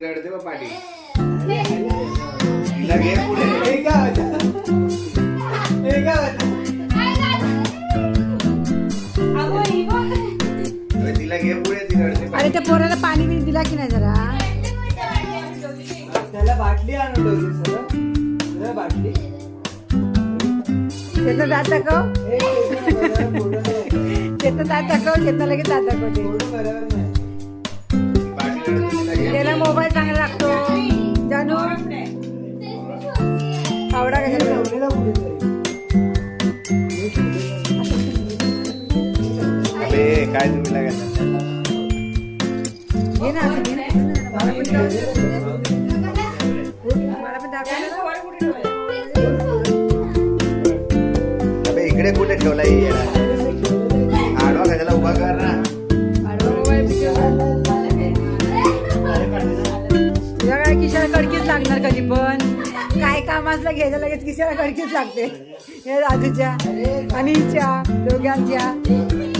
रडते बा पाठी घे पुढे एका एका अरे तिला घे पुढे ती रडते अरे पाठी त्या पोराला पाणी बिणी दिला की नाही जरा त्याला बाटली आणून ठेवली सर सर बाटली त्याचं दात दाखव ए, ते पण बरोबर बोललं नाही. त्याचं दात दाखव शेतात लगेच दात दाखवते काय तुम्ही लागत इकडे कुठे ठेवला ही? आडवा कशाला उभा कर ना. काय किशाला कडकीच लागणार कधी पण? काय काम असलं घ्यायचं लगेच किशाला कडकीच लागते. हे राजूच्या आणि हिच्या दोघांच्या.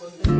कोणतं?